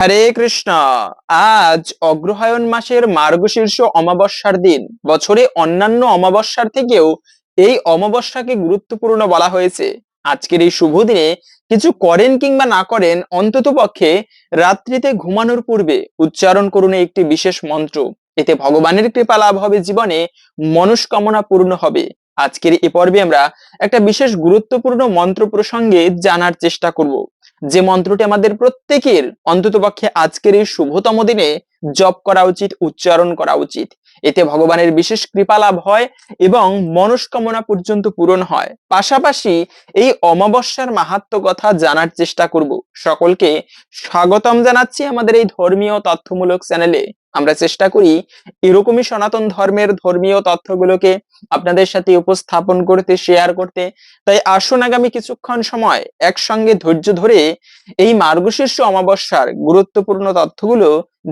হরে কৃষ্ণ। আজ অগ্রহায়ণ মাসের মার্গশীর্ষ অমাবস্যার দিন। বছরে অন্যান্য অমাবস্যার থেকেও এই অমাবস্যাকে গুরুত্বপূর্ণ বলা হয়েছে। আজকের এই শুভ দিনে কিছু করেন কিংবা না করেন অন্তত পক্ষে রাত্রিতে ঘুমানোর পূর্বে উচ্চারণ করুন একটি বিশেষ মন্ত্র। এতে ভগবানের কৃপা লাভ হবে, জীবনে মনস্কামনা পূর্ণ হবে। আজকের এই পর্বে আমরা একটা বিশেষ গুরুত্বপূর্ণ মন্ত্র প্রসঙ্গে জানার চেষ্টা করব। যে মন্ত্রটি আমাদের প্রত্যেকের অন্ততপক্ষে আজকের এই শুভতম দিনে জপ করা উচিত, উচ্চারণ করা উচিত। এতে ভগবানের বিশেষ কৃপা লাভ হয় এবং মনস্কামনা পর্যন্ত পূরণ হয়। পাশাপাশি এই অমাবস্যার মাহাত্ম কথা জানার চেষ্টা করব। সকলকে স্বাগতম জানাচ্ছি আমাদের এই ধর্মীয় তথ্যমূলক চ্যানেলে। আমরা চেষ্টা করি এরকমই সনাতন ধর্মের ধর্মীয় তথ্যগুলোকে আপনাদের সাথে উপস্থাপন করতে শেয়ার করতে। তাই আসুন আগামী কিছুক্ষণ সময় একসঙ্গে ধৈর্য ধরে এই মার্গশীর্ষ অমাবস্যার গুরুত্বপূর্ণ তথ্যগুলো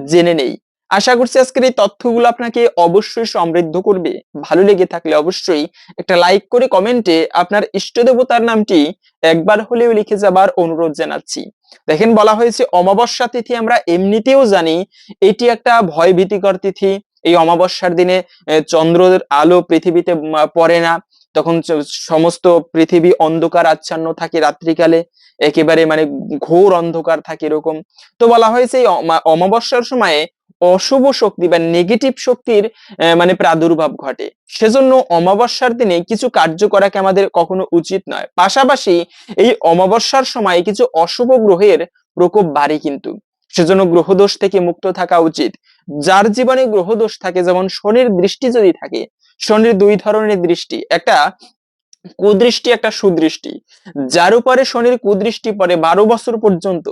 জেনে নেই। আশা করছি আজকের এই তথ্যগুলো আপনাকে অবশ্যই সমৃদ্ধ করবে। ভালো লেগে থাকলে অবশ্যই একটা লাইক করে কমেন্টে আপনার ইষ্ট দেবতার নামটি একবার হলেও লিখে যাবার অনুরোধ জানাচ্ছি। দেখেন বলা হয়েছে, অমাবস্যা তিথি আমরা এমনিতেও জানি, এটি একটা ভয় ভীতিকর তিথি। এই অমাবস্যার দিনে চন্দ্রের আলো পৃথিবীতে পড়ে না। তখন সমস্ত পৃথিবী অন্ধকার আচ্ছন্ন থাকে রাত্রিকালে। একেবারে মানে ঘোর অন্ধকার থাকে এরকম। তো বলা হয়েছে, এই অমাবস্যার সময়ে অশুভ শক্তি বা নেগেটিভ শক্তির মানে প্রাদুর্ভাব ঘটে। সেজন্য অমাবস্যার দিনে কিছু কার্য করাকে আমাদের কখনো উচিত নয়। পাশাপাশি এই অমাবস্যার সময় কিছু অশুভ গ্রহের প্রকোপ বাড়ে কিন্তু। সেজন্য গ্রহদোষ থেকে মুক্ত থাকা উচিত। যার জীবনে গ্রহদোষ থাকে, যেমন শনির দৃষ্টি যদি থাকে, শনির দুই ধরনের দৃষ্টি। একটা কুদৃষ্টি, একটা সুদৃষ্টি। যার উপরে শনির কুদৃষ্টি পরে বারো বছর পর্যন্ত,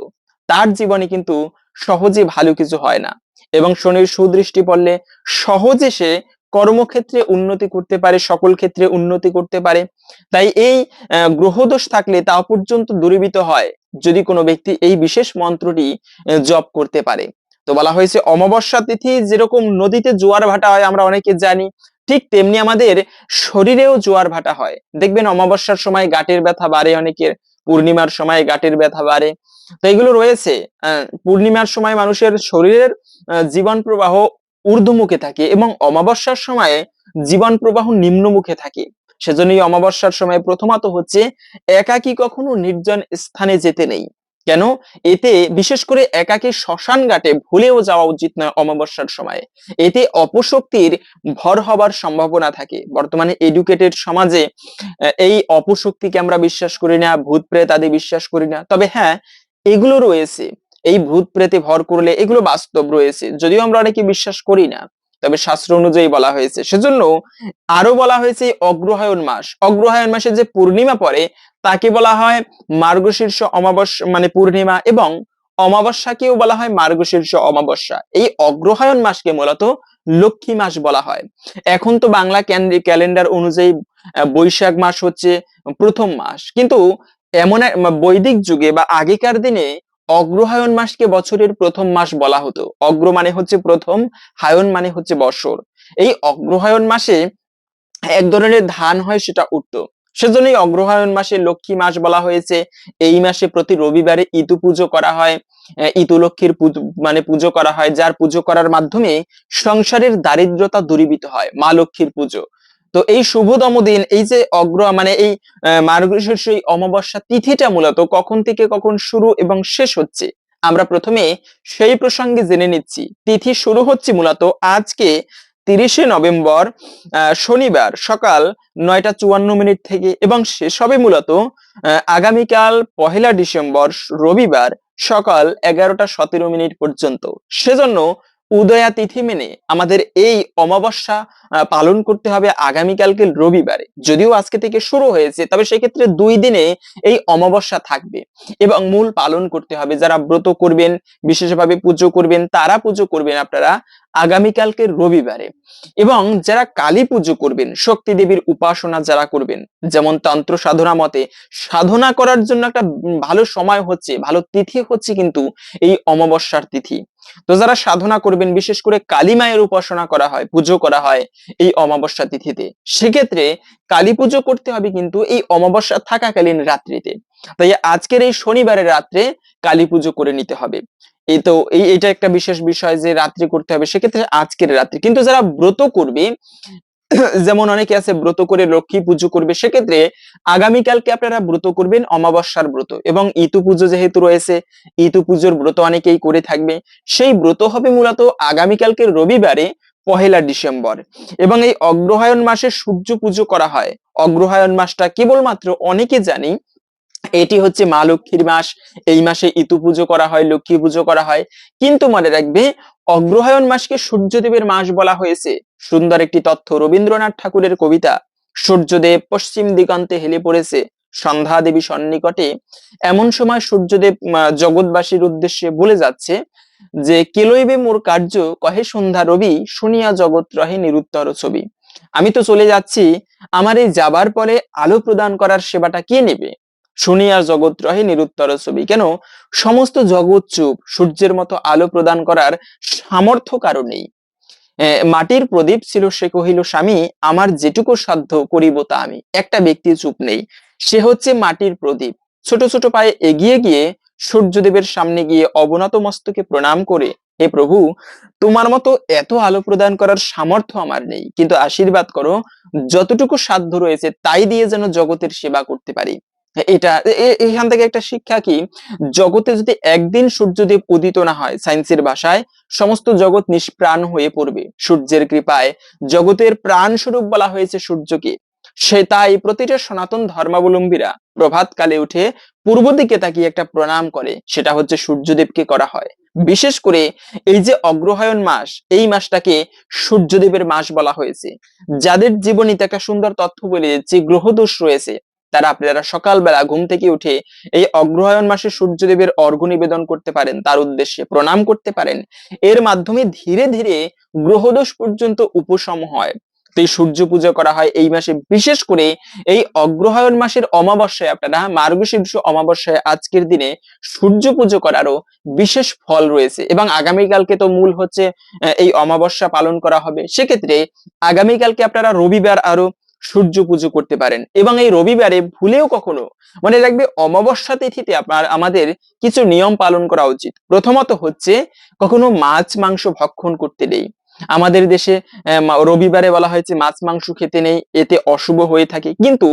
তার জীবনে কিন্তু সহজে ভালো কিছু হয় না। এবং শনির সুদৃষ্টি পড়লে সহজে সে কর্মক্ষেত্রে উন্নতি করতে পারে, সকল ক্ষেত্রে উন্নতি করতে পারে। তাই এই গ্রহদোষ থাকলে তা পর্যন্ত দূরীভূত হয় যদি কোনো ব্যক্তি এই বিশেষ মন্ত্রটি জপ করতে পারে। তো বলা হয়েছে, অমাবস্যা তিথি যেরকম নদীতে জোয়ার ভাটা হয়, আমরা অনেকে জানি, ঠিক তেমনি আমাদের শরীরেও জোয়ার ভাটা হয়। দেখবেন অমাবস্যার সময় গাটের ব্যথা বাড়ে অনেকের পূর্ণিমার সময় গাঁটের ব্যথা বাড়ে। তো এগুলো রয়েছে। পূর্ণিমার সময় মানুষের শরীরের জীবন প্রবাহ ঊর্ধ্বমুখে থাকে এবং অমাবস্যার সময়ে জীবন প্রবাহ নিম্নমুখে থাকে। সেজন্যই অমাবস্যার সময় প্রথমত হচ্ছে একাকি কখনো নির্জন স্থানে যেতে নেই। কেন? এতে বিশেষ করে একাকী শ্মশান ঘাটে ভুলেও যাওয়া উচিত নয় অমাবস্যার সময়ে। এতে অপশক্তির ভর হবার সম্ভাবনা থাকে। বর্তমানে এডুকেটেড সমাজে এই অপশক্তিকে আমরা বিশ্বাস করি না, ভূত প্রেত আদি বিশ্বাস করি না। তবে হ্যাঁ এগুলো রয়েছে। এই ভূত প্রেতে ভর করলে এগুলো বাস্তব রয়েছে। যদিও আমরা অনেকে বিশ্বাস করি না। তবে শাস্ত্র অনুযায়ী বলা হয়েছে। সেজন্য আরও বলা হয়েছে অগ্রহায়ণ মাস। অগ্রহায়ণ মাসে যে পূর্ণিমা পড়ে, তাকে বলা হয় মার্গশীর্ষ অমাবস্যা মানে পূর্ণিমা এবং অমাবস্যাকেও বলা হয় মার্গশীর্ষ অমাবস্যা। এই অগ্রহায়ণ মাসকে মূলত লক্ষ্মী মাস বলা হয়। এখন তো বাংলা ক্যালেন্ডার অনুযায়ী বৈশাখ মাস হচ্ছে প্রথম মাস। কিন্তু এমন বৈদিক যুগে বা আগেকার দিনে অগ্রহায়ণ মাসকে বছরের প্রথম মাস বলা হতো। অগ্র মানে হচ্ছে প্রথম হায়ন মানে হচ্ছে বৎসর। এই অগ্রহায়ণ মাসে এক ধরনের ধান হয় সেটা উঠতো সেজন্যই অগ্রহায়ণ মাসে লক্ষ্মী মাস বলা হয়েছে। এই মাসে প্রতি রবিবারে ইতু পুজো করা হয় আহ, ইতু লক্ষ্মীর পুজো- মানে পুজো করা হয় যার পুজো করার মাধ্যমে সংসারের দারিদ্রতা দূরীভূত হয় মা লক্ষ্মীর পুজো। তো এই শুভতম দিন, এই যে অগ্র মানে এই মার্গশীর্ষ এই অমাবস্যা তিথিটা মূলত কখন থেকে কখন শুরু এবং শেষ হচ্ছে, আমরা প্রথমে সেই প্রসঙ্গে জেনে নিচ্ছি। তিথি শুরু হচ্ছে মূলত আজকে তিরিশে নভেম্বর শনিবার সকাল নয়টা চুয়ান্ন মিনিট থেকে এবং শেষ হবে মূলত আগামীকাল পহেলা ডিসেম্বর রবিবার সকাল এগারোটা সতেরো মিনিট পর্যন্ত। সেজন্য উদয়া তিথি মেনে আমাদের এই অমাবস্যা পালন করতে হবে আগামীকালকে রবিবারে। যদিও আজকে থেকে শুরু হয়েছে, তবে সেক্ষেত্রে দুই দিনে এই অমাবস্যা থাকবে এবং মূল পালন করতে হবে। যারা ব্রত করবেন, বিশেষভাবে পুজো করবেন, তারা পুজো করবেন আপনারা আগামীকালকে রবিবারে। এবং যারা কালী পুজো করবেন, শক্তি দেবীর উপাসনা যারা করবেন, যেমন তন্ত্র সাধনা মতে, সাধনা করার জন্য একটা ভালো সময় হচ্ছে, ভালো তিথি হচ্ছে কিন্তু এই অমাবস্যার তিথি। তো যারা সাধনা করবেন, বিশেষ করে কালী মায়ের উপাসনা করা হয়, পুজো করা হয় এই অমাবস্যা তিথিতে, সেক্ষেত্রে কালী পুজো করতে হবে কিন্তু এই অমাবস্যা থাকাকালীন রাত্রিতে। তাই আজকের এই শনিবারের রাত্রে কালী পুজো করে নিতে হবে। এই তো, এই, এটা একটা বিশেষ বিষয় যে রাত্রি করতে হবে, সেক্ষেত্রে আজকের রাত্রি। কিন্তু যারা ব্রত করবে যেমন অনেকে আছে ব্রত করে লক্ষ্মী পুজো করবে, সেক্ষেত্রে আগামীকালকে আপনারা ব্রত করবেন অমাবস্যার ব্রত এবং ইতু পুজো যেহেতু রয়েছে, ইতু পুজোর ব্রত অনেকেই করে থাকবে। সেই ব্রত হবে মূলত আগামীকালকে রবিবারে পহেলা ডিসেম্বর এবং এই অগ্রহায়ণ মাসে সূর্য পুজো করা হয়। অগ্রহায়ণ মাসটা কেবলমাত্র অনেকে জানি এটি হচ্ছে মা লক্ষ্মীর মাস। এই মাসে ইতু পুজো করা হয় লক্ষ্মী পুজো করা হয়। কিন্তু মনে রাখবে, অগ্রহায়ণ মাসকে সূর্যদেবের মাস বলা হয়েছে। সুন্দর একটি তথ্য, রবীন্দ্রনাথ ঠাকুরের কবিতা, সূর্যদেব পশ্চিম দিগন্তে হেলে পড়েছে, সন্ধ্যা দেবী সন্নিকটে। এমন সময় সূর্যদেব জগৎবাসীর উদ্দেশ্যে বলে যাচ্ছে যে, কেলইবে মোর কার্য, কহে সন্ধ্যা রবি, শুনিয়া জগৎ রহে নিরুত্তর ছবি। আমি তো চলে যাচ্ছি। আমার এই যাবার পরে আলো প্রদান করার সেবাটা কে নেবে? শুনিয়া জগৎ রহে নিরুত্তর ছবি। কেন? সমস্ত জগৎ চুপ সূর্যের মতো আলো প্রদান করার সামর্থ্য কারণেই আহ, মাটির প্রদীপ ছিল সে কহিল স্বামী আমার যেটুকু সাধ্য করিব তা আমি। একটা ব্যক্তি চুপ নেই সে হচ্ছে মাটির প্রদীপ। ছোট ছোট পায়ে এগিয়ে গিয়ে সূর্যদেবের সামনে গিয়ে অবনত মস্তকে প্রণাম করে হে প্রভু তোমার মতো এত আলো প্রদান করার সামর্থ্য আমার নেই। কিন্তু আশীর্বাদ করো যতটুকু সাধ্য রয়েছে তাই দিয়ে যেন জগতের সেবা করতে পারি। এটা এখান থেকে একটা শিক্ষা কি? জগতে যদি একদিন সূর্য সূর্যদেব উদিত না হয় সায়েন্সের ভাষায়, সমস্ত জগৎ নিষ্প্রাণ হয়ে পড়বে। সূর্যের কৃপায় জগতের প্রাণ স্বরূপ বলা হয়েছে সূর্যকে। সে তাই প্রতিটা সনাতন ধর্মাবলম্বীরা প্রভাত কালে উঠে পূর্ব দিকে তাকিয়ে একটা প্রণাম করে। সেটা হচ্ছে সূর্যদেবকে করা হয়। বিশেষ করে এই যে অগ্রহায়ণ মাস, এই মাসটাকে সূর্যদেবের মাস বলা হয়েছে। যাদের জীবনীতে একটা সুন্দর তথ্য বলে যে গ্রহদোষ রয়েছে তারা আপনারা সকালবেলা ঘুম থেকে উঠে এই অগ্রহায়ণ মাসে সূর্যদেবের অর্ঘ্য নিবেদন করতে পারেন, তার উদ্দেশ্যে প্রণাম করতে পারেন, এর মাধ্যমে ধীরে ধীরে গ্রহদোষ পর্যন্ত উপশম হয়। তো এই সূর্য পূজা করা হয় এই মাসে, বিশেষ করে এই অগ্রহায়ণ মাসের অমাবস্যায় আপনারা মার্গশীর্ষ অমাবস্যায় আজকের দিনে সূর্য পুজো করারও বিশেষ ফল রয়েছে এবং আগামীকালকে তো মূল হচ্ছে এই অমাবস্যা পালন করা হবে। সেক্ষেত্রে আগামীকালকে আপনারা রবিবার আরও সূর্য পুজো করতে পারেন। এবং এই রবিবারে ভুলেও কখনো মনে রাখবে, অমাবস্যা তিথিতে আপনার, আমাদের কিছু নিয়ম পালন করা উচিত। প্রথমত হচ্ছে, কখনো মাছ, মাংস ভক্ষণ করতে নেই। আমাদের দেশে রবিবারে বলা হয়েছে, মাছ, মাংস খেতে নেই, এতে অশুভ হয়ে থাকে। কিন্তু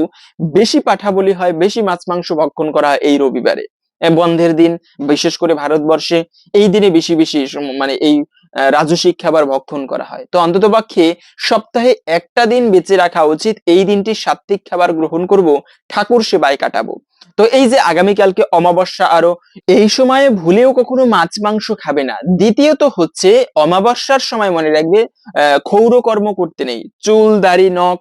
বেশি পাঠা বলি হয়, বেশি মাছ, মাংস ভক্ষণ করা এই রবিবারে। বন্ধের দিন, বিশেষ করে ভারতবর্ষে, এই দিনে বেশি বেশি মানে এই আহ, রাজসিক খাবার ভক্ষণ করা হয়। তো অন্তত পক্ষে সপ্তাহে একটা দিন বেঁচে রাখা উচিত। এই দিনটি সাত্ত্বিক খাবার গ্রহণ করব ঠাকুর সেবায় কাটাবো। তো এই যে আগামীকালকে অমাবস্যা আরও, এই সময়ে ভুলেও কখনো মাছ মাংস খাবে না। দ্বিতীয়ত হচ্ছে, অমাবস্যার সময় মনে রাখবে ক্ষৌর কর্ম করতে নেই। চুল, দাড়ি, নখ,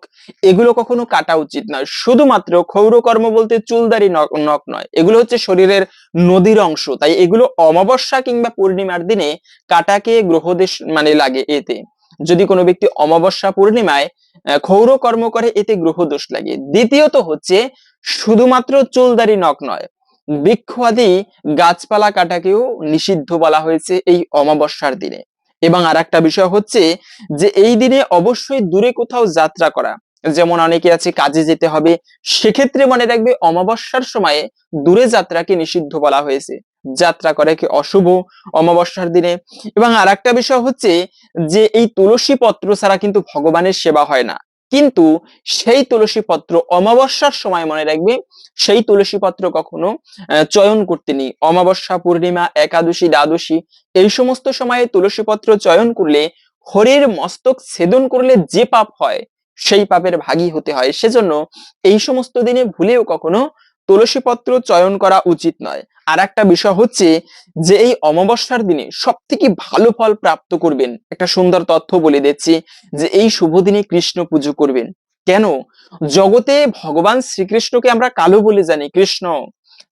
এগুলো কখনো কাটা উচিত নয়। শুধুমাত্র ক্ষৌর কর্ম বলতে চুল, দাড়ি, নখ নয়। এগুলো হচ্ছে শরীরের নদীর অংশ। তাই এগুলো অমাবস্যা কিংবা পূর্ণিমার দিনে কাটাকে গ্রহদেশ মানে লাগে এতে। যদি কোনো ব্যক্তি অমাবস্যা পূর্ণিমায় ক্ষৌর কর্ম করে, এতে গ্রহদোষ লাগে। দ্বিতীয়ত হচ্ছে শুধুমাত্র চুলদারি নখ নয় বৃক্ষ আদি গাছপালা কাটাকেও নিষিদ্ধ বলা হয়েছে এই অমাবস্যার দিনে। এবং আর একটা বিষয় হচ্ছে যে এই দিনে অবশ্যই দূরে কোথাও যাত্রা করা, যেমন অনেকে আছে কাজে যেতে হবে, সেক্ষেত্রে মনে রাখবে অমাবস্যার সময়ে দূরে যাত্রাকে নিষিদ্ধ বলা হয়েছে। যাত্রা করে কি অশুভ অমাবস্যার দিনে। এবং আর একটা বিষয় হচ্ছে যে এই তুলসী পত্র ছাড়া কিন্তু ভগবানের সেবা হয় না। কিন্তু সেই তুলসী পত্র অমাবস্যার সময় মনে রাখবে, সেই তুলসী পত্র কখনো চয়ন করতে নেই। অমাবস্যা, পূর্ণিমা, একাদশী, দ্বাদশী, এই সমস্ত সময়ে তুলসী পত্র চয়ন করলে, হরির মস্তক ছেদন করলে যে পাপ হয়, সেই পাপের ভাগী হতে হয়। সেজন্য এই সমস্ত দিনে ভুলেও কখনো তুলসী পত্র চয়ন করা উচিত নয়। আর একটা বিষয় হচ্ছে যে এই অমাবস্যার দিনে সব থেকে ভালো ফল প্রাপ্ত করবেন। একটা সুন্দর তথ্য বলে দিচ্ছি যে এই শুভ দিনে কৃষ্ণ পুজো করবেন। কেন? জগতে ভগবান শ্রীকৃষ্ণকে আমরা কালো বলে জানি, কৃষ্ণ।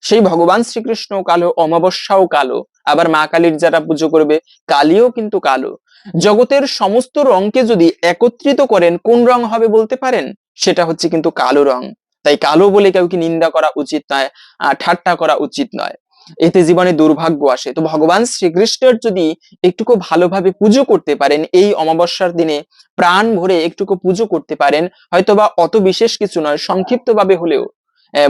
সেই ভগবান শ্রীকৃষ্ণ কালো, অমাবস্যাও কালো। আবার মা কালীর যারা পুজো করবে, কালিও কিন্তু কালো। জগতের সমস্ত রংকে যদি একত্রিত করেন, কোন রং হবে বলতে পারেন? সেটা হচ্ছে কিন্তু কালো রং। তাই কালো বলে কাউকে নিন্দা করা উচিত নয় ঠাট্টা করা উচিত নয়। এতে জীবনে দুর্ভাগ্য আসে। তো ভগবান শ্রীকৃষ্ণের যদি একটুকু ভালোভাবে পুজো করতে পারেন, এই অমাবস্যার দিনে প্রাণ ভরে একটুকু পুজো করতে পারেন, হয়তোবা অত বিশেষ কিছু নয় সংক্ষিপ্ত ভাবে হলেও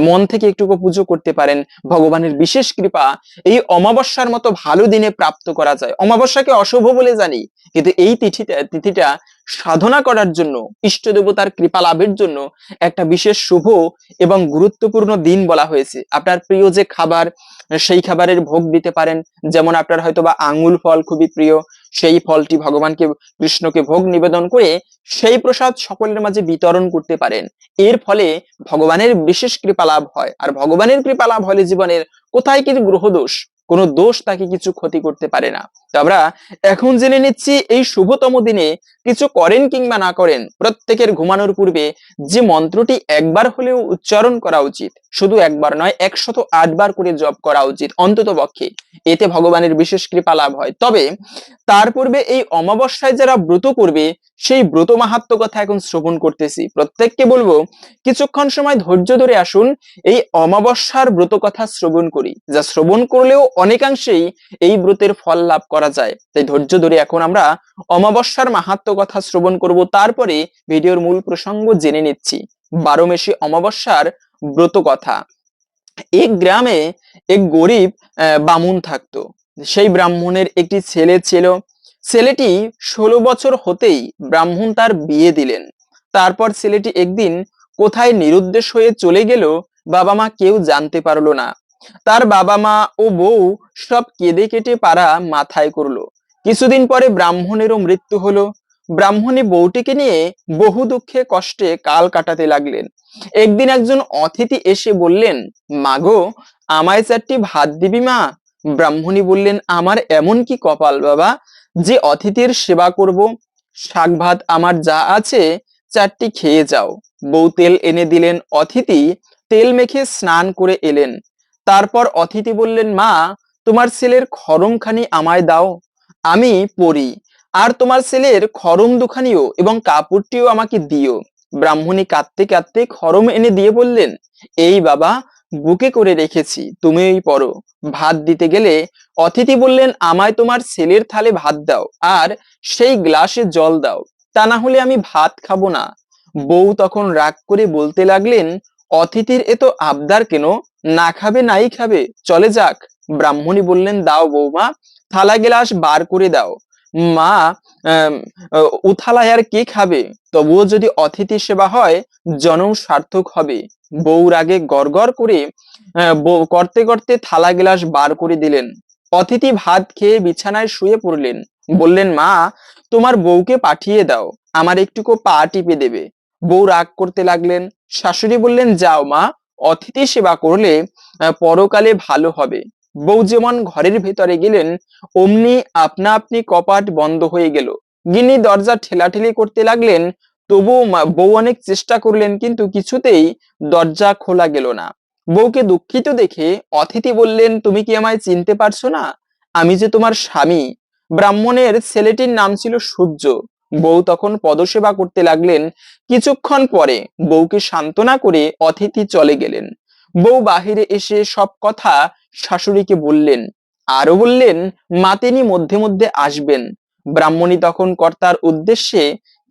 মন থেকে একটুকু পুজো করতে পারেন, ভগবানের বিশেষ কৃপা এই অমাবস্যার মতো ভালো দিনে প্রাপ্ত করা যায়। অমাবস্যাকে অশুভ বলে জানি, কিন্তু এই তিথিটা তিথিটা সাধনা করার জন্য, ইষ্ট দেবতার কৃপা লাভের জন্য একটা বিশেষ শুভ এবং গুরুত্বপূর্ণ দিন বলা হয়েছে। আপনার প্রিয় যে খাবার, সেই খাবারের ভোগ দিতে পারেন। যেমন আপনার হয়তো বা আঙ্গুল ফল খুবই প্রিয়, সেই ফলটি ভগবানকে, কৃষ্ণকে ভোগ নিবেদন করে সেই প্রসাদ সকলের মাঝে বিতরণ করতে পারেন। এর ফলে ভগবানের বিশেষ কৃপা লাভ হয়। আর ভগবানের কৃপা লাভ হলে জীবনের কোথায় কি গ্রহ দোষ? কোনো দোষ তাকে কিছু ক্ষতি করতে পারে না। তো আমরা এখন জেনে নিচ্ছি এই শুভতম দিনে কিছু করেন কিংবা না করেন, প্রত্যেকের ঘুমানোর পূর্বে যে মন্ত্রটি একবার হলেও উচ্চারণ করা উচিত, শুধু একবার নয়, একশত আটবার করে জপ করা উচিত অন্তত পক্ষে। এতে ভগবানের বিশেষ কৃপা লাভ হয়। তবে তার পূর্বে এই অমাবস্যায় যারা ব্রত করবে সেই ব্রত মাহাত্ম কথা এখন শ্রবণ করতেছি। প্রত্যেককে বলব, কিছুক্ষণ সময় ধৈর্য ধরে আসুন, এই অমাবস্যার ব্রত কথা শ্রবণ করি, যা শ্রবণ করলেও অনেকাংশেই এই ব্রতের ফল লাভ করা যায়। তাই ধৈর্য ধরে এখন আমরা অমাবস্যার মাহাত্ম কথা শ্রবণ করব, তারপরে ভিডিওর মূল প্রসঙ্গ জেনে নিচ্ছি। বারো মেশে অমাবস্যার ব্রত কথা। এক গ্রামে এক গরিব বামুন থাকতো। সেই ব্রাহ্মণের একটি ছেলে ছিল ছেলেটি ষোলো বছর হতেই ব্রাহ্মণ তার বিয়ে দিলেন। তারপর ছেলেটি একদিন কোথায় নিরুদ্দেশ হয়ে চলে গেল বাবা মা কেউ জানতে পারল না। তার বাবা মা ও বউ সব কেঁদে কেটে পাড়া মাথায় করল। কিছুদিন পরে ব্রাহ্মণেরও মৃত্যু হলো। ব্রাহ্মণী বউটিকে নিয়ে বহু দুঃখে কষ্টে কাল কাটাতে লাগলেন। একদিন একজন অতিথি এসে বললেন মাগো আমায় চারটি ভাত দিবি মা? ব্রাহ্মণী বললেন, আমার এমন কি কপাল বাবা? যে অতিথির সেবা করব, শাক ভাত আমার যা আছে চারটি খেয়ে যাও। বউ তেল এনে দিলেন অতিথি, তেল মেখে স্নান করে এলেন। তারপর অতিথি বললেন, মা, তোমার ছেলের খরমখানি আমায় দাও, আমি পড়ি আর তোমার ছেলের খরম দুখানিও এবং কাপড়টিও আমাকে দিও। ব্রাহ্মণী কাঁদতে কাঁদতে খরম এনে দিয়ে বললেন, এই বাবা বুকে করে রেখেছি, তুমিই পড়ো। ভাত দিতে গেলে অতিথি বললেন, আমায় তোমার ছেলের থালে ভাত দাও, আর সেই গ্লাসে জল দাও। তা না হলে আমি ভাত খাব না। বউ তখন রাগ করে বলতে লাগলেন, অতিথির এত আবদার কেন? না খাবে, নাই খাবে। চলে যাক। ব্রাহ্মণী বললেন, দাও বৌমা থালা গ্লাস বার করে দাও। মা উথালায় আর কে খাবে? তবুও যদি অতিথি সেবা হয় জনম সার্থক হবে। বউর আগে গড়গড় করে বউ- করতে করতে থালা গ্লাস বার করে দিলেন। অতিথি ভাত খেয়ে বিছানায় শুয়ে পড়লেন। বললেন, মা, তোমার বউকে পাঠিয়ে দাও। আমার একটুকু পা টিপে দেবে। বউ রাগ করতে লাগলেন। শাশুড়ি বললেন, যাও মা, অতিথি সেবা করলে পরকালে ভালো হবে। বউ যেমন ঘরের ভেতরে গেলেন, অমনি আপনা আপনি কপাট বন্ধ হয়ে গেল। গিনি দরজা ঠেলাঠেলি করতে লাগলেন, তবুও বউ অনেক চেষ্টা করলেন, কিন্তু কিছুতেই দরজা খোলা গেল না। বউকে দুঃখিত দেখে অতিথি বললেন, তুমি কি আমায় চিনতে পারছ না? আমি যে তোমার স্বামী। ব্রাহ্মণের ছেলেটির নাম ছিল সূর্য। বউ তখন পদসেবা করতে লাগলেন। কিছুক্ষণ পরে বউকে সান্ত্বনা করে অতিথি চলে গেলেন। বউ বাহিরে এসে সব কথা শাশুড়িকে বললেন। আরও বললেন মাতেনি মধ্যে মধ্যে আসবেন। ব্রাহ্মণী তখন কর্তার উদ্দেশ্যে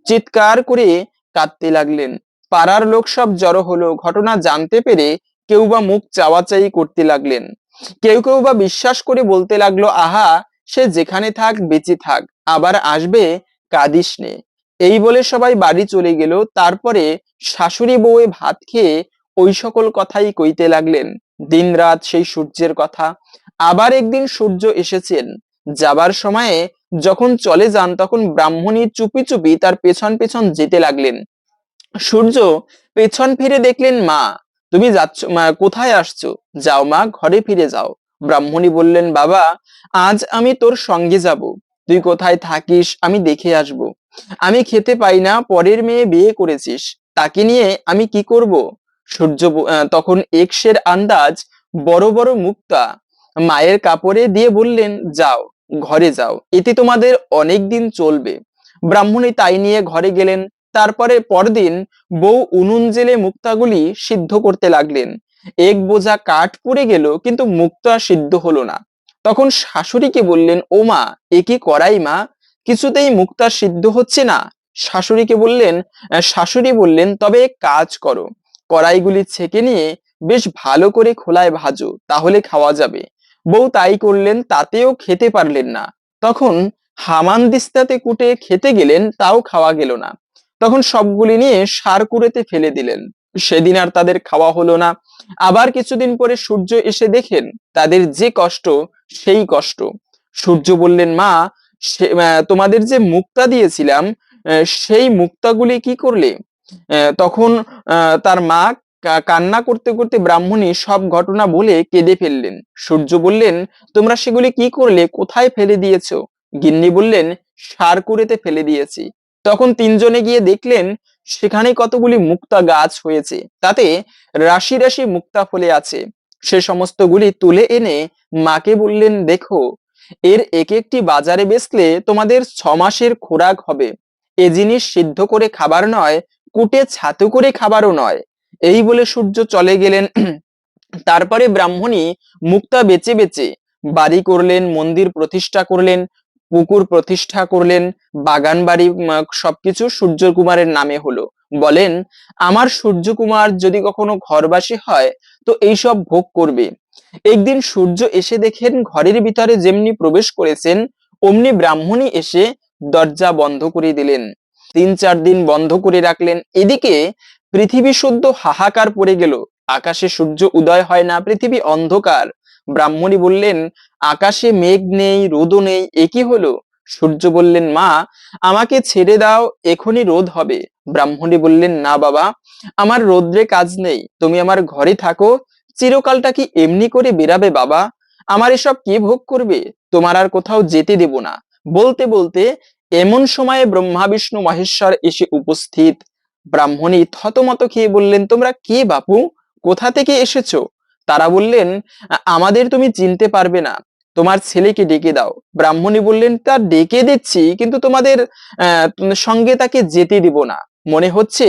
চিৎকার করে কাঁদতে লাগলেন। পাড়ার লোক সব জড়ো হলো, ঘটনা জানতে পেরে কেউ বা মুখ চাওয়াচাই করতে লাগলেন। কেউ কেউ বা বিশ্বাস করে বলতে লাগল, আহা, সে যেখানে থাক, বেঁচে থাক, আবার আসবে, কাঁদিস নে। এই বলে সবাই বাড়ি চলে গেল। তারপরে শাশুড়ি বউয়ে ভাত খেয়ে ওই সকল কথাই কইতে লাগলেন। দিনরাত সেই সূর্যের কথা। আবার একদিন সূর্য এসেছেন। যাবার সময়ে যখন চলে যান তখন ব্রাহ্মণী চুপি চুপি তার পেছন পেছন যেতে লাগলেন। সূর্য পেছন ফিরে দেখলেন, মা, তুমি যাচ্ছ কোথায় আসছো? যাও মা, ঘরে ফিরে যাও। ব্রাহ্মণী বললেন, বাবা, আজ আমি তোর সঙ্গে যাব। তুই কোথায় থাকিস আমি দেখে আসব। আমি খেতে পাই না, পরের মেয়ে বিয়ে করেছিস। তাকে নিয়ে আমি কি করব? সূর্য তখন এক্সের আন্দাজ বড় বড় মুক্তা মায়ের কাপড়ে দিয়ে বললেন, যাও, ঘরে যাও, এতে তোমাদের অনেক দিন চলবে। ব্রাহ্মণী তাই নিয়ে ঘরে গেলেন। তারপরে পরদিন বউ উনুন জেলে মুক্তাগুলি সিদ্ধ করতে লাগলেন। এক বোঝা কাঠ পুড়ে গেল, কিন্তু মুক্তা সিদ্ধ হলো না। তখন শাশুড়িকে বললেন, ও মা, এ কি করাই মা? কিছুতেই মুক্তা সিদ্ধ হচ্ছে না? শাশুড়িকে বললেন শাশুড়ি বললেন, তবে কাজ করো। কড়াইগুলি ছেঁকে নিয়ে বেশ ভালো করে খোলায় ভাজো, তাহলে খাওয়া যাবে। বউ তাই করলেন, তাতেও খেতে পারলেন না। তখন হামানদিস্তাতে কুটে খেতে গেলেন, তাও খাওয়া গেল না। তখন সবগুলি নিয়ে সার কুড়েতে ফেলে দিলেন। সেদিন আর তাদের খাওয়া হলো না। আবার কিছুদিন পরে সূর্য এসে দেখেন, তাদের যে কষ্ট, সেই কষ্ট। সূর্য বললেন, মা তোমাদের যে মুক্তা দিয়েছিলাম সেই মুক্তাগুলি কি করলে? তখন তার মা কান্না করতে করতে ব্রাহ্মণী সব ঘটনা বলে কেঁদে ফেললেন। সূর্য বললেন, তোমরা সেগুলি কি করলে? কোথায় ফেলে দিয়েছ? গিন্নি বললেন সার কুড়েতে ফেলে দিয়েছি। তখন তিনজনে গিয়ে দেখলেন সেখানে কতগুলি মুক্তা গাছ হয়েছে। তাতে রাশি রাশি মুক্তা ফলে আছে। সে সমস্তগুলি তুলে এনে মাকে বললেন, দেখো, এর এক একটি বাজারে বেচলে তোমাদের ছ মাসের খোরাক হবে। এ জিনিস সিদ্ধ করে খাবার নয় কুটে ছাতু করে খাবারও নয়। এই বলে সূর্য চলে গেলেন। তারপরে ব্রাহ্মণী মুক্তা বেচে বেচে বাড়ি করলেন, মন্দির প্রতিষ্ঠা করলেন, পুকুর প্রতিষ্ঠা করলেন, বাগান বাড়ি সবকিছু সূর্যকুমারের নামে হলো। বলেন, আমার সূর্যকুমার যদি কখনো ঘরবাসী হয়, তো এইসব ভোগ করবে। একদিন সূর্য এসে দেখেন ঘরের ভিতরে যেমনি প্রবেশ করেছেন, অমনি ব্রাহ্মণী এসে দরজা বন্ধ করে দিলেন। তিন চার দিন বন্ধ করে রাখলেন। এদিকে পৃথিবী শুদ্ধ হাহাকার পড়ে গেল। আকাশে সূর্য উদয় হয় না, পৃথিবী অন্ধকার। ব্রাহ্মণী বললেন, আকাশে মেঘ নেই, রোদও নেই, এ কি হলো? সূর্য বললেন, মা, আমাকে ছেড়ে দাও, এখনই রোদ হবে। ব্রাহ্মণী বললেন, না বাবা, আমার রোদ্রে কাজ নেই, তুমি আমার ঘরে থাকো, চিরকালটা কি এমনি করে বেরাবে বাবা? আমার এসব কে ভোগ করবে? তোমার আর কোথাও যেতে দেব না। বলতে বলতে এমন সময়ে ব্রহ্মা, বিষ্ণু, মহেশ্বর এসে উপস্থিত। ব্রাহ্মণী থতমত খেয়ে বললেন, তোমরা কে বাপু? কোথা থেকে এসেছ? তারা বললেন, আমাদের তুমি চিনতে পারবে না। তোমার ছেলেকে ডেকে দাও। ব্রাহ্মণী বললেন, তা ডেকে দিচ্ছি, কিন্তু তোমাদের সঙ্গে তাকে যেতে দিব না। মনে হচ্ছে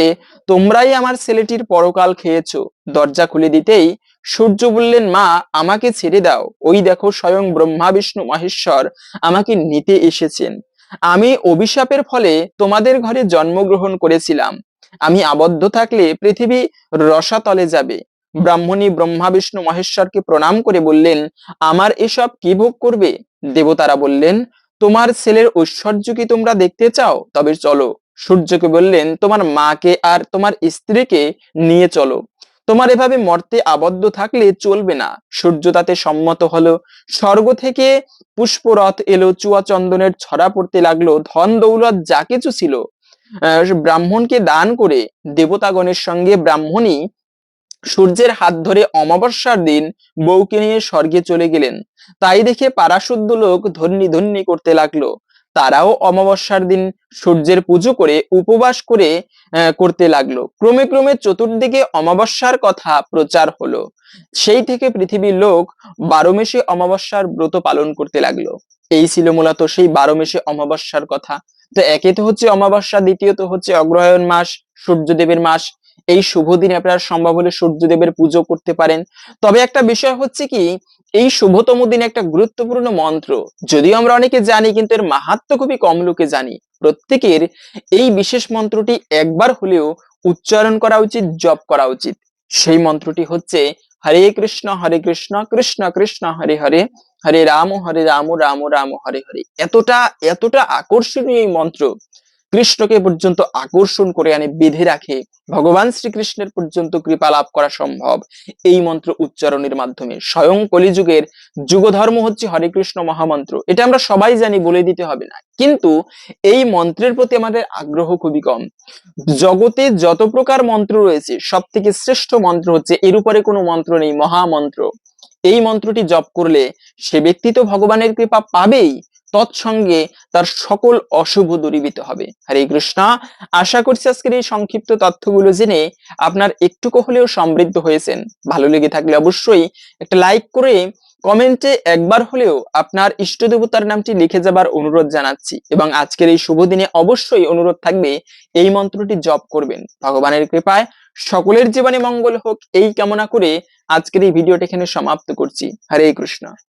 তোমরাই আমার ছেলেটির পরকাল খেয়েছো। দরজা খুলে দিতেই সূর্য বললেন, মা, আমাকে ছেড়ে দাও। ওই দেখো, স্বয়ং ব্রহ্মা, বিষ্ণু, মহেশ্বর আমাকে নিতে এসেছেন। আমি অভিশাপের ফলে তোমাদের ঘরে জন্মগ্রহণ করেছিলাম। আমি আবদ্ধ থাকলে পৃথিবী রসাতলে যাবে। ব্রাহ্মণী ব্রহ্মা বিষ্ণু মহেশ্বরকে প্রণাম করে বললেন, আমার এসব কি ভোগ করবে? দেবতারা বললেন, তোমার ছেলের ঐশ্বর্য কি তোমরা দেখতে চাও? তবে চলো। সূর্যকে বললেন, তোমার মাকে আর তোমার স্ত্রীকে নিয়ে চলো। তোমার এভাবে মর্তে আবদ্ধ থাকলে চলবে না। সূর্য তাতে সম্মত হলো। স্বর্গ থেকে পুষ্পরথ এলো, চুয়া চন্দনের ছড়া পড়তে লাগল, ধন দৌলত যা কিছু ছিল। ব্রাহ্মণকে দান করে দেবতাগণের সঙ্গে ব্রাহ্মণী সূর্যের হাত ধরে অমাবস্যার দিন বউকে নিয়ে স্বর্গে চলে গেলেন। তাই দেখে পারাশুদ্ধ লোক ধন্যি ধন্যি করতে লাগল। তারাও অমাবস্যার দিন সূর্যের পুজো করে উপবাস করে করতে লাগল। ক্রমে ক্রমে চতুর্দিকে অমাবস্যার কথা প্রচার হলো। সেই থেকে পৃথিবীর লোক বারো মেশে অমাবস্যার ব্রত পালন করতে লাগল। এই ছিল মূলত সেই বারো মেশে অমাবস্যার কথা। তো একে তো হচ্ছে অমাবস্যা, দ্বিতীয়ত হচ্ছে অগ্রহায়ণ মাস, সূর্যদেবের মাস। এই শুভ দিনে আপনারা সম্ভব হলে সূর্যদেবের পুজো করতে পারেন। তবে একটা বিষয় হচ্ছে কি এই শুভতম দিনে একটা গুরুত্বপূর্ণ মন্ত্র, যদিও আমরা অনেকে জানি কিন্তু এর মাহাত্ম খুবই কম লোকে জানি। প্রত্যেকের এই বিশেষ মন্ত্রটি একবার হলেও উচ্চারণ করা উচিত, জপ করা উচিত। সেই মন্ত্রটি হচ্ছে হরে কৃষ্ণ হরে কৃষ্ণ কৃষ্ণ কৃষ্ণ, হরে হরে হরে রাম হরে রাম রাম রাম, হরে হরে। এতটা এতটা আকর্ষণীয় এই মন্ত্র। কৃষ্ণকে পর্যন্ত আকর্ষণ করে আনে বেঁধে রাখে, ভগবান শ্রীকৃষ্ণের পর্যন্ত কৃপা লাভ করা সম্ভব। এই মন্ত্র উচ্চারণের মাধ্যমে স্বয়ং কলিযুগের যুগধর্ম হচ্ছে হরে কৃষ্ণ মহামন্ত্র। এটা আমরা সবাই জানি, বলে দিতে হবে না। কিন্তু এই মন্ত্রের প্রতি আমাদের আগ্রহ খুবই কম। জগতে যত প্রকার মন্ত্র রয়েছে সব থেকে শ্রেষ্ঠ মন্ত্র হচ্ছে, এর উপরে কোনো মন্ত্র নেই, মহামন্ত্র। এই মন্ত্রটি জপ করলে সে ব্যক্তি তো ভগবানের কৃপা পাবেই। তৎসঙ্গে তার সকল অশুভ দূরীভূত হবে। হরে কৃষ্ণ। আশা করছি আজকের এই সংক্ষিপ্ত তথ্যগুলো জেনে আপনার একটুকু হলেও সমৃদ্ধ হয়েছেন। ভালো লেগে থাকলে অবশ্যই একটা লাইক করে কমেন্টে একবার হলেও আপনার ইষ্ট দেবতার নামটি লিখে যাবার অনুরোধ জানাচ্ছি এবং আজকের এই শুভ দিনে অবশ্যই অনুরোধ থাকবে এই মন্ত্রটি জপ করবেন। ভগবানের কৃপায় সকলের জীবনে মঙ্গল হোক, এই কামনা করে আজকের এই ভিডিওটা এখানে সমাপ্ত করছি। হরে কৃষ্ণ।